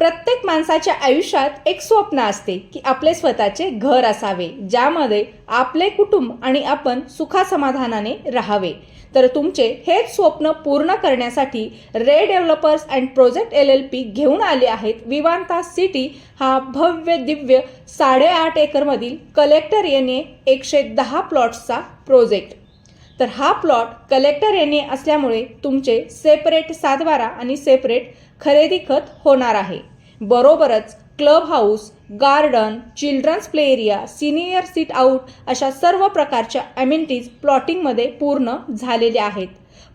प्रत्येक माणसाच्या आयुष्यात एक स्वप्न असते की आपले स्वतःचे घर असावे ज्यामध्ये आपले कुटुंब आणि आपण सुखासमाधानाने राहावे. तर तुमचे हेच स्वप्न पूर्ण करण्यासाठी Ray developers and project L L P घेऊन आले आहेत विवांता सिटी हा भव्य दिव्य साडेआठ एकरमधील कलेक्टर येणे एकशे दहा प्लॉट्सचा प्रोजेक्ट. तर हा प्लॉट कलेक्टर येणे असल्यामुळे तुमचे सेपरेट सातबारा आणि सेपरेट खरेदी खत होणार आहे. बरोबरच club house garden children's play area senior sit out अशा सर्व प्रकारच्या अमेनिटीज प्लॉटिंगमध्ये पूर्ण झालेल्या आहेत.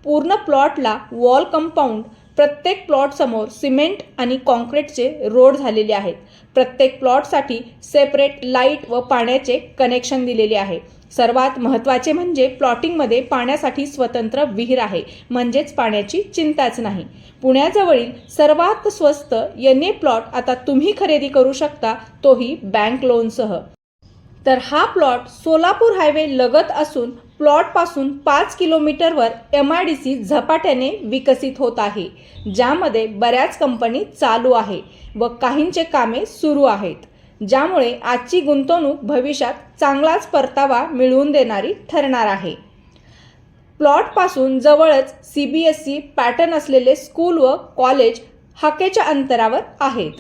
पूर्ण प्लॉटला वॉल कंपाऊंड प्रत्येक प्लॉटसमोर सिमेंट आणि कॉन्क्रीटचे रोड झालेले आहेत. प्रत्येक प्लॉटसाठी सेपरेट लाइट व पाण्याचे कनेक्शन दिलेले आहे. सर्वात महत्त्वाचे म्हणजे प्लॉटिंगमध्ये पाण्यासाठी स्वतंत्र विहीर आहे. म्हणजेच पाण्याची चिंताच नाही. पुण्याजवळील सर्वात स्वस्त एन ए प्लॉट आता तुम्ही खरेदी करू शकता तोही बँक लोनसह. तर हा प्लॉट सोलापूर हायवे लगत असून प्लॉटपासून पाच किलोमीटरवर एम आय डी सी झपाट्याने विकसित होत आहे ज्यामध्ये बऱ्याच कंपनी चालू आहे व काहींचे कामे सुरू आहेत. ज्यामुळे आजची गुंतवणूक भविष्यात चांगलाच परतावा मिळवून देणारी ठरणार आहे. प्लॉटपासून जवळच C B S C pattern असलेले स्कूल व कॉलेज हाकेच्या अंतरावर आहेत.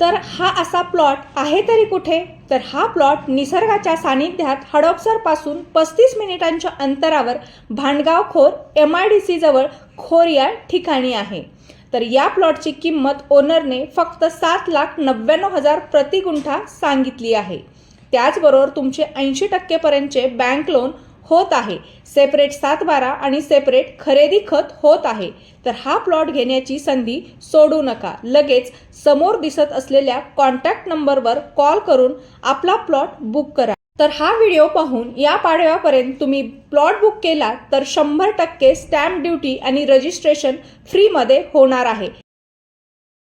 तर हा असा प्लॉट आहे तरी कुठे? तर हा प्लॉट निसर्गाच्या सानिध्यात हडपसरपासून पस्तीस मिनिटांच्या अंतरावर भांडगाव खोर एम आय डी सीजवळ खोर या ठिकाणी आहे. तर या प्लॉटची किंमत ओनरने फक्त सात लाख नव्याण्णव हजार प्रति गुंठा सांगितली आहे. त्याचबरोबर तुमचे ऐंशी टक्केपर्यंतचे बँक लोन होत आहे. सेपरेट सातबारा आणि सेपरेट खरेदी खत होत आहे. तर हा प्लॉट घेण्याची संधी सोडू नका. लगेच समोर दिसत असलेल्या कॉन्टॅक्ट नंबरवर कॉल करून आपला प्लॉट बुक करा. तर हा व्हिडिओ पाहून या पाडव्यापर्यंत तुम्ही प्लॉट बुक केला तर शंभर टक्के स्टॅम्प ड्युटी आणि रजिस्ट्रेशन फ्रीमध्ये होणार आहे.